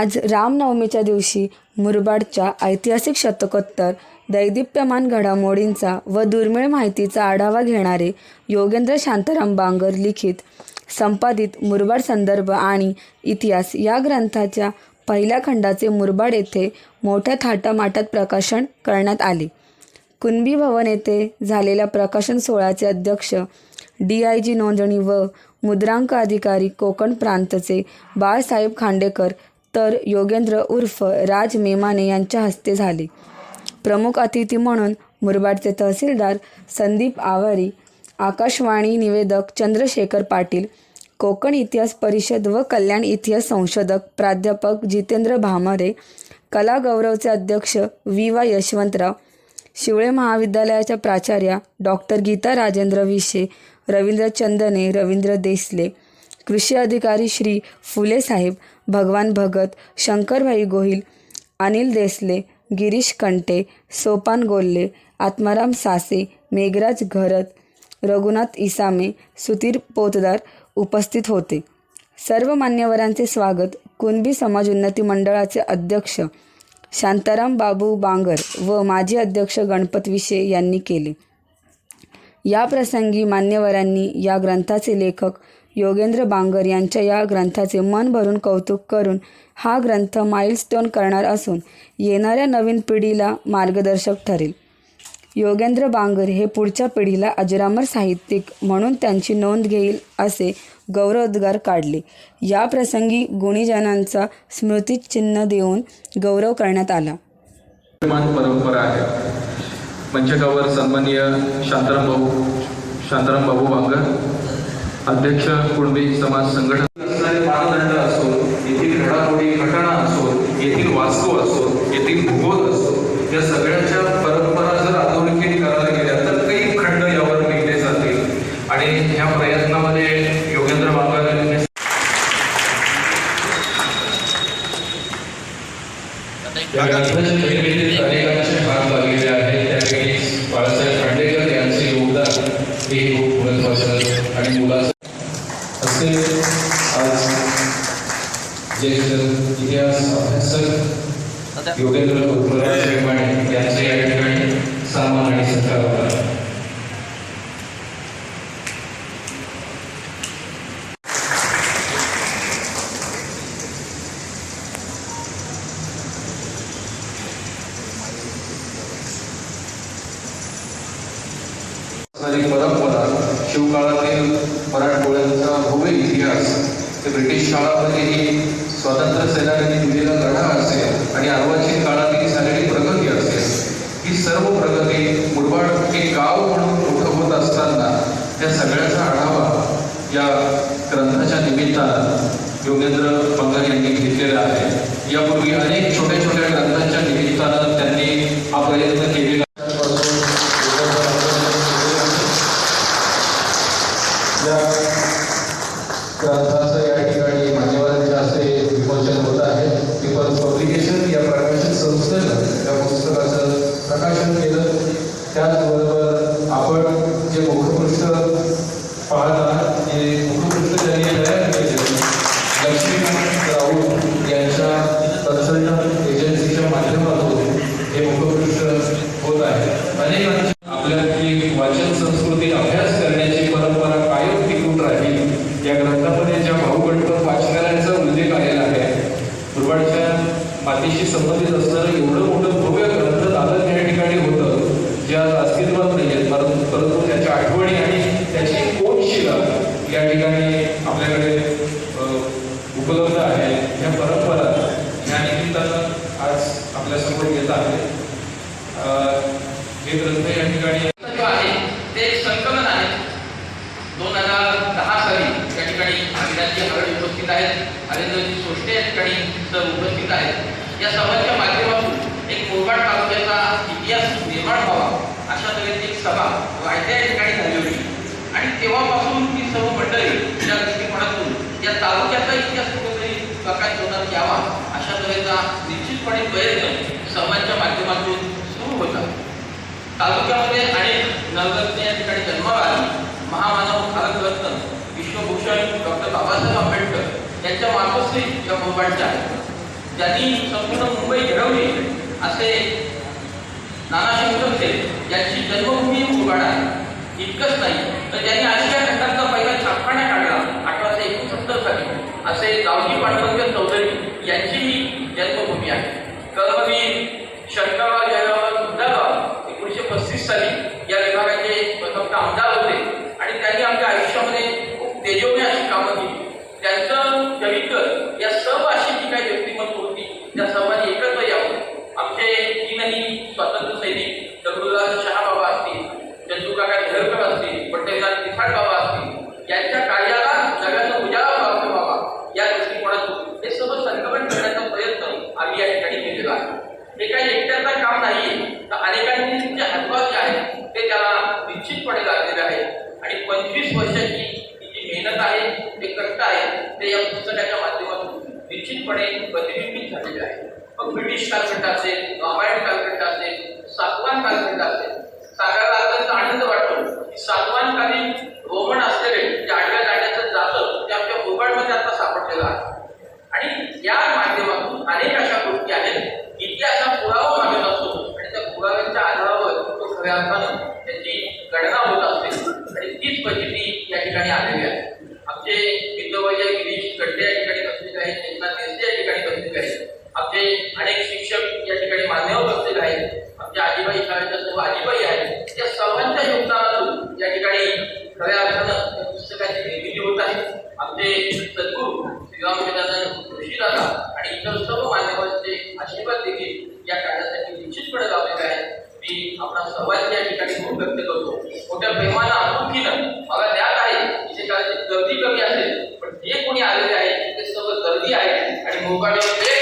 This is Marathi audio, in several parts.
आज रामनवमीच्या दिवशी मुरबाडच्या ऐतिहासिक शतकोत्तर दैदिप्यमान घडामोडींचा व दुर्मिळ माहितीचा आढावा घेणारे योगेंद्र शांताराम बांगर लिखित संपादित मुरबाड संदर्भ आणि इतिहास या ग्रंथाच्या पहिल्या खंडाचे मुरबाड येथे मोठ्या थाटामाटात प्रकाशन करण्यात आले. कुणबी भवन येथे झालेल्या प्रकाशन सोहळ्याचे अध्यक्ष डी आय जी नोंदणी व मुद्रांक अधिकारी कोकण प्रांतचे बाळासाहेब खांडेकर तर योगेंद्र उर्फ राज मेमाने यांच्या हस्ते झाले. प्रमुख अतिथी म्हणून मुरबाडचे तहसीलदार संदीप आवारी आकाशवाणी निवेदक चंद्रशेखर पाटील कोकण इतिहास परिषद व कल्याण इतिहास संशोधक प्राध्यापक जितेंद्र भामरे कला गौरवचे अध्यक्ष वी वा यशवंतराव शिवळे महाविद्यालयाच्या प्राचार्या डॉक्टर गीता राजेंद्र विशे रवींद्र चंदने रवींद्र देसले कृषी अधिकारी श्री फुले साहेब भगवान भगत शंकरभाई गोहिल अनिल देसले गिरीश कंटे सोपान गोल्ले आत्माराम सासे मेघराज घरत रघुनाथ इसामे सुधीर पोतदार उपस्थित होते. सर्व मान्यवरांचे स्वागत कुणबी समाज उन्नती मंडळाचे अध्यक्ष शांताराम बाबू बांगर व माजी अध्यक्ष गणपत विषे यांनी केले. या प्रसंगी मान्यवरांनी या ग्रंथाचे लेखक योगेंद्र बांगर यांच्या या ग्रंथाचे मन भरून कौतुक करून हा ग्रंथ माइलस्टोन करणार असून येणाऱ्या नवीन पिढीला मार्गदर्शक ठरेल. योगेंद्र बांगर हे पुढच्या पिढीला अजरामर साहित्यिक म्हणून त्यांची नोंद घेईल असे गौरवोद्गार काढले. या प्रसंगी गुणीजनांचा स्मृतिचिन्ह देऊन गौरव करण्यात आला. परंपरा आहे. मंचकावर सन्माननीय शांताराम भाऊ शांताराम बांगर अध्यक्ष कुणबी समाज संघटना. असणारे मानदंड असो येथील घडामोडी घटना असो येथील वास्तू असो येथील भूगोल असो या सगळ्या परंपरा जर अधोरेखित करायला गेल्या तर काही खंड यावर निघले जातील आणि ह्या प्रयत्नामध्ये योगेंद्र बांगर यांनी या ग्रंथाच्या निर्मितीत अनेकांचे हात लागलेले आहेत त्यापैकी बाळासाहेब खांडेकर यांचे योगदान हे खूप महत्वाचं आणि मुलाचं असे आज ज्येष्ठ इतिहास अभ्यासक योगेंद्र शेखमाणे यांचे या ठिकाणी सन्मान आणि सत्कार होता परंपरा शिवकाळातील मराठमोळ्यांचा भव्य इतिहास ते ब्रिटिश काळामध्येही स्वातंत्र्य सेनानी दिलेला लढा असेल आणि अर्वाचीन काळातील झालेली प्रगती असेल ही सर्व प्रगती मुरबाड एक गाव म्हणून मोठं होत असताना त्या सगळ्याचा आढावा या ग्रंथाच्या निमित्तानं योगेंद्र पंगर यांनी घेतलेला आहे. यापूर्वी अनेक छोट्या छोट्या ग्रंथांच्या निमित्तानं त्यांनी हा प्रयत्न केला या ग्रंथाचं या ठिकाणी मान्यवरांच्या हस्ते विमोचन होत आहे पेपर पब्लिकेशन या प्रकाशन संस्थेनं या पुस्तकाचं प्रकाशन केलं त्याचबरोबर आपण जे मुखपृष्ठ पाहत आहात ते मुखपृष्ठ त्यांनी तयार केले लक्ष्मीकांत राऊत यांच्या कन्सल्टंट एजन्सीच्या माध्यमातून हे मुखपृष्ठ होत आहे अनेकांची आपल्यातली वाचन संस्कृती अभ्यास करण्याची परंपरा कायम टिकून राहील या ग्रंथामध्ये ज्या भाऊ गणपत वाचणाऱ्यांचा उल्लेख आलेला आहे दुर्वाडच्या मातीशी संबंधित असणारं एवढं मोठं भव्य ग्रंथ दादर या ठिकाणी होतं जे आज अस्तित्वात नाही आहेत परंतु परंतु त्याच्या आठवणी आणि त्याची कोटशिला या ठिकाणी आपल्याकडे अ, उपलब्ध आहे ह्या परंपरा या निमित्तानं आज आपल्यासमोर येत आहे अ, हे ग्रंथ या ठिकाणी जो आहे ते एक संकलन आहे दोन हजार दहा साली या ठिकाणी अविनाशजी हरड उपस्थित आहेत हरेंद्रजी सोष्टे या ठिकाणी सर उपस्थित आहेत. या सभाच्या माध्यमातून एक मुरबाड तालुक्याचा इतिहास निर्माण व्हावा अशा तऱ्हेची एक सभा वायद्या या ठिकाणी झाली होती. आणि तेव्हापासून ती सर्व मंडळी या दृष्टिकोनातून या तालुक्याचा इतिहास कुठेतरी प्रकाश होण्यात यावा अशा तऱ्हेचा निश्चितपणे प्रयत्न सभांच्या माध्यमातून सुरू होता. तालुक्यामध्ये अनेक नवरत्न या ठिकाणी जन्माला आली. महामानव भारतरत्न विश्वभूषण डॉक्टर बाबासाहेब त्यांच्या यांच्या मातोश्री या मुंबईच्या आहेत. ज्यांनी संपूर्ण मुंबई घडवली असे नाना शंकरचे यांची जन्मभूमी बोबाड आहे. इतकंच नाही तर ज्यांनी आशिया खंडाचा पहिला छापखाना काढला अठराशे एकोणसत्तर साली असे गावजी पांडुरंग चौधरी यांचीही जन्मभूमी आहे. कर्मवीर शंकरराव जयराव सुद्धा एकोणीसशे पस्तीस साली या विभागाचे प्रथम आमदार होते. आणि त्यांनी आमच्या आयुष्यामध्ये खूप तेजोमय अशी कामं केली. त्यांचं चरित्र या सर्व अशी जी काही व्यक्तिमत्व होती त्या सर्वांनी एकत्र यावं. आमचे तीनही स्वातंत्र्य सैनिक दगडूलाल शहाबाबा असतील चंदूकाका झेरकर असतील पट्टेदार तिखाड बाबा असतील यांच्या कार्याला जगाचा उजाळा प्राप्त व्हावा या दृष्टिकोनातून हे सर्व संकलन करण्याचा प्रयत्न आम्ही या ठिकाणी केलेला आहे. हे काही एकट्याचं काम नाही तर अनेकांनी जे हातभार जे आहेत ते त्याला निश्चितपणे लागलेले आहेत आणि पंचवीस वर्षाची ही जी मेहनत आहे ते कष्ट आहे ते या पुस्तकाच्या माध्यमातून निश्चितपणे प्रतिबिंबित झालेले आहे मग ब्रिटिश कालखंड असेल रामायण कालखंड असेल सातवान कालखंड असेल सांगायला अत्यंत आनंद वाटतो की सातवान कालीन रोमन असलेले जे आडव्या गाड्याचं जातं ते आमच्या मोबाईलमध्ये आता सापडलेलं आहे आणि या माध्यमातून अनेक अशा गोष्टी आहेत इतिहास हा पुरावा मागत असतो आणि त्या पुराव्यांच्या आधारावर तो खऱ्या अर्थानं त्याची गणना होत असते आणि तीच परिस्थिती या ठिकाणी आलेली आहे आमचे मित्रवर्य गिरीश गड्डे या ठिकाणी बसलेले आहेत एकनाथ देशे या ठिकाणी बसलेले आहेत आमचे अनेक शिक्षक या ठिकाणी मान्यवर बसलेले आहेत आमच्या आजीबाई शाळेच्या सर्व आजीबाई आहेत या सर्वांच्या योगदानातून या ठिकाणी खऱ्या अर्थानं त्या पुस्तकाची निर्मिती होत आहे आमचे सद्गुरू श्रीराम गजानन ऋषीदादा आणि इतर सर्व मान्यवरांचे आशीर्वाद देखील या कार्यासाठी निश्चितपणे लावलेले आहेत मी आपल्या सर्वांच्या या ठिकाणी खूप व्यक्त करतो मोठ्या प्रेमानं आपुलकीनं मला ज्ञात आहे इथे काय गर्दी कमी असेल पण जे कोणी आलेले आहेत ते सर्व गर्दी आहे आणि मोकाटे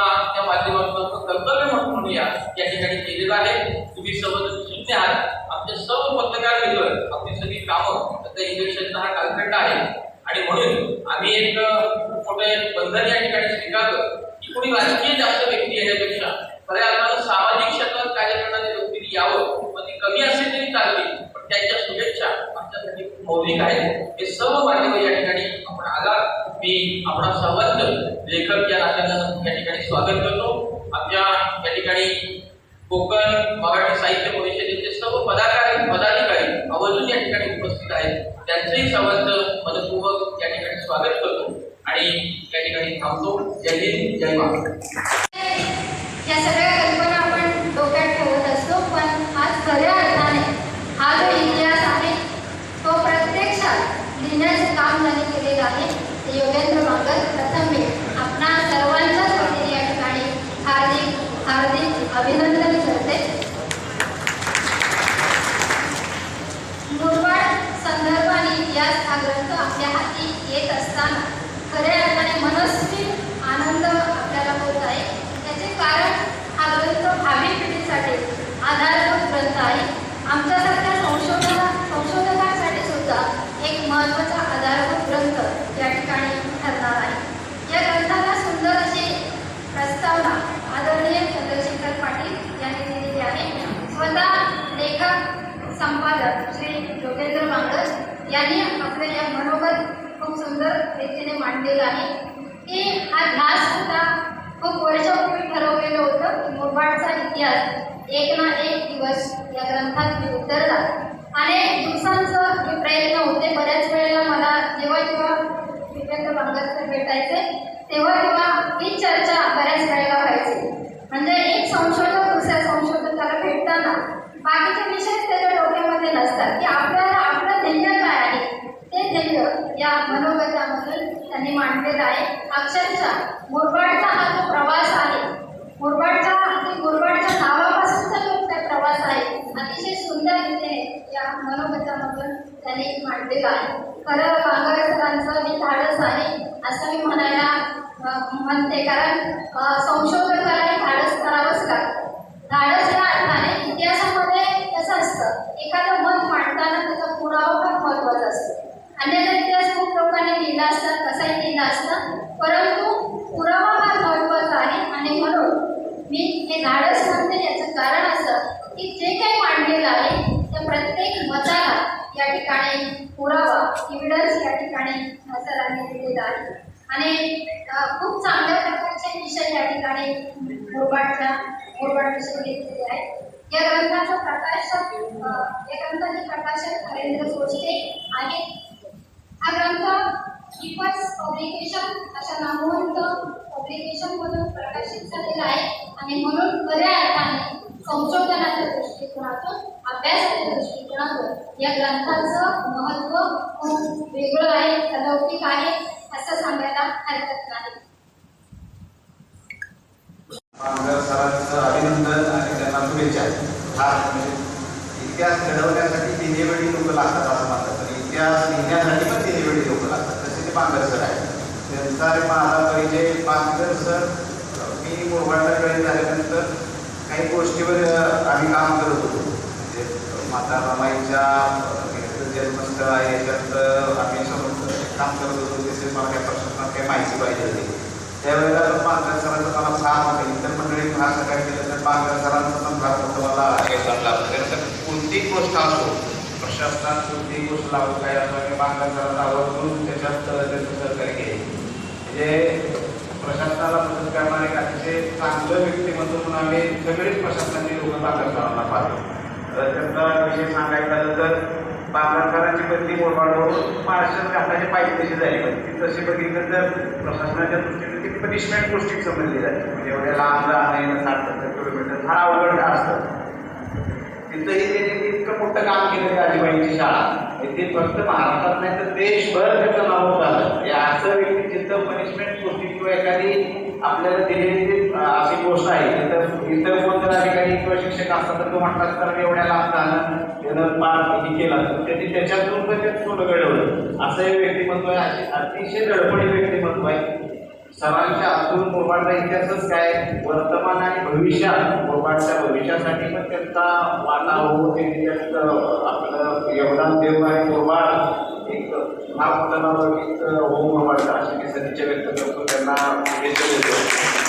किंवा त्या माध्यमातून कर्तव्य म्हणून म्हणूया या ठिकाणी केलेलं आहे. तुम्ही सर्व शून्य आहात आमचे सर्व पत्रकार मित्र आपली सगळी कामं आता इलेक्शनचा हा कालखंड आहे. आणि म्हणून आम्ही एक खूप मोठे बंधन या ठिकाणी स्वीकारलं की कोणी राजकीय जास्त व्यक्ती येण्यापेक्षा खऱ्या अर्थानं सामाजिक क्षेत्रात कार्य करणारी व्यक्तीने यावं मग ती कमी असेल तरी चालते पण त्यांच्या शुभेच्छा आमच्यासाठी खूप मौलिक आहेत. हे सर्व मान्यवर या ठिकाणी आपण आला मी आपण सर्वांचं लेखक या नात्यानं या ठिकाणी स्वागत करतो. आपल्या या ठिकाणी कोकण मराठी साहित्य परिषदेचे सर्व पदाधिकारी पदाधिकारी आवर्जून या ठिकाणी उपस्थित आहेत. त्यांचंही सर्वांचं मनपूर्वक या ठिकाणी स्वागत करतो. आणि या ठिकाणी थांबतो. जय हिंद जय महाराष्ट्र. या सगळ्या कल्पना आपण डोक्यात ठेवत असतो पण आज खऱ्या अर्थाने हा जो इतिहास आहे तो प्रत्यक्षात लिहिण्याचं काम ज्यांनी केलेलं आहे ते योगेंद्र बांगर प्रथम मी आपणा सर्वांच्याच वतीने या ठिकाणी हार्दिक हार्दिक अभिनंदन करते मुरबाड संदर्भ आणि इतिहास हा ग्रंथ आपल्या हाती येत असताना खऱ्या अर्थाने मनस्वी आनंद आपल्याला होत आहे याचे कारण हा ग्रंथ भावी पिढीसाठी आधारभूत ग्रंथ आहे आमच्यासारख्या संशोधना संशोधकांसाठी सुद्धा एक महत्त्वाचा आधारभूत ग्रंथ या ठिकाणी ठरणार आहे या ग्रंथाला सुंदर अशी प्रस्तावना आदरणीय चंद्रशेखर पाटील यांनी दिलेली आहे स्वतः लेखक संपादक श्री योगेंद्र बांगर यांनी आपल्याला मनोगत खूप सुंदर रीतीने मांडलेलं आहे. की हा ध्यास सुद्धा खूप वर्षापूर्वी ठरवलेलं होतं की मुरबाडचा इतिहास एक ना एक दिवस या ग्रंथात मी उतरला. अनेक दिवसांचं हे प्रयत्न होते. बऱ्याच वेळेला मला जेव्हा जेव्हा योगेंद्र बांगरचं भेटायचे तेव्हा तेव्हा ही चर्चा बऱ्याच वेळेला व्हायची. म्हणजे एक संशोधक दुसऱ्या संशोधकाला भेटताना बाकीचे विषय त्याच्या डोक्यामध्ये नसतात. की आपल्या आपलं ध्येय काय आहे ते या मनोगतामधून त्यांनी मांडलेलं आहे अक्षरशः मुरबाडचा हा जो प्रवास आहे मुरबाडचा ते मुरबाडच्या नावापासूनचा जो प्रवास आहे. अतिशय सुंदर रीतीने या मनोगतामधून त्यांनी मांडलेला आहे. खरं बांगरकरांचं मी धाडस आहे असं मी म्हणायला म्हणते. कारण संशोधन संशोधकाला धाडस करावंच लागतं धाडस या अर्थाने इतिहासामध्ये कसं असतं एखादं मत मांडताना त्याचा पुरावा फार महत्त्वाचा असतो की जे काही मांडलेलं आहे त्या प्रत्येक मताला या ठिकाणी पुरावा इव्हिडन्स या ठिकाणी सरांनी दिलेला आहे. आणि खूप चांगल्या प्रकारचे विषय या ठिकाणी मुरबाडच्या मुरबाड विषय घेतलेले आहेत या ग्रंथाचं प्रकाशक या ग्रंथाचे प्रकाशक हरेंद्र सोचते आहेत हा ग्रंथ पीपल्स पब्लिकेशन अशा नामवंत पब्लिकेशन मधून प्रकाशित झालेला आहे. आणि म्हणून खऱ्या अर्थाने संशोधनाच्या दृष्टिकोनातून अभ्यासाच्या दृष्टिकोनातून या ग्रंथाचं महत्त्व खूप वेगळं आहे अलौकिक आहे असं सांगायला हरकत नाही. अभिनंदन आणि त्यांना शुभेच्छा. हा म्हणजे इतिहास घडवण्यासाठी तिन्ही वेळी लोक लागतात असं म्हणतात. तर इतिहास लिहिण्यासाठी पण तिन्ही वेळी लोक लागतात. तसे ते पांघर सर आहेत. त्यांचा माझा परिचय पांघर सर मी मोबाईलला जॉईन झाल्यानंतर काही गोष्टीवर आम्ही काम करत होतो. माता रमाईच्या जन्मस्थळ आहे याच्यात आम्ही काम करत होतो तसेच मला काही प्रश्नात काही माहिती पाहिजे होती. त्यावेळेला पालघर सरांचं मला फार मोठं इतर मंडळी फार सकाळी केलं तर पालघर सरांचं पण फार होतं मला हे लाभलं कारण कोणतीही गोष्ट असो प्रशासनात कोणतीही गोष्ट लागू काय असो की पांघर सरांचा आवर्जून त्याच्यात त्यांचं सहकार्य केले. म्हणजे प्रशासनाला मदत करणारे अतिशय चांगलं व्यक्तिमत्व म्हणून आम्ही सगळेच प्रशासनाचे लोक पांघर सरांना पाहतो. त्यांचा विषय सांगायचा झालं तर बांधकारांची बदली मोरबाडवरून महाराष्ट्रात घाटाची पाहिजे तशी झाली पाहिजे ती तशी बघितलं तर प्रशासनाच्या दृष्टीने ती पनिशमेंट गोष्टी समजली जाते. म्हणजे एवढ्या लांब जाणं येणं साठ सत्तर किलोमीटर फार अवघड असतं. तिथंही त्यांनी इतकं मोठं काम केलं राजीबाईंची शाळा. ते फक्त महाराष्ट्रात नाही तर देशभर त्याचं नाव होत आलं. म्हणजे असं व्यक्ती जिथं पनिशमेंट गोष्टी किंवा एखादी आपल्याला दिलेली जी, अशी गोष्ट आहे तिथं इतर कोण जर अधिकारी किंवा शिक्षक असतात तर तो म्हटला तर एवढ्या लांब झालं त्यानं पार हे केलं तर त्यांनी त्याच्यातून पण ते सोनं घडवलं. असं हे व्यक्तिमत्व आहे अतिशय दडपणी व्यक्तिमत्व आहे. सरांच्या अजून मोबाईलचा इतिहासच काय वर्तमान आणि भविष्यात मोबाईलच्या भविष्यासाठी पण त्यांचा वाला हो ते आपलं योगदान देऊ आणि मोबाईल एक फार मुलांना नाव एक हो अशी मी सदिच्छा व्यक्त करतो. त्यांना शुभेच्छा देतो.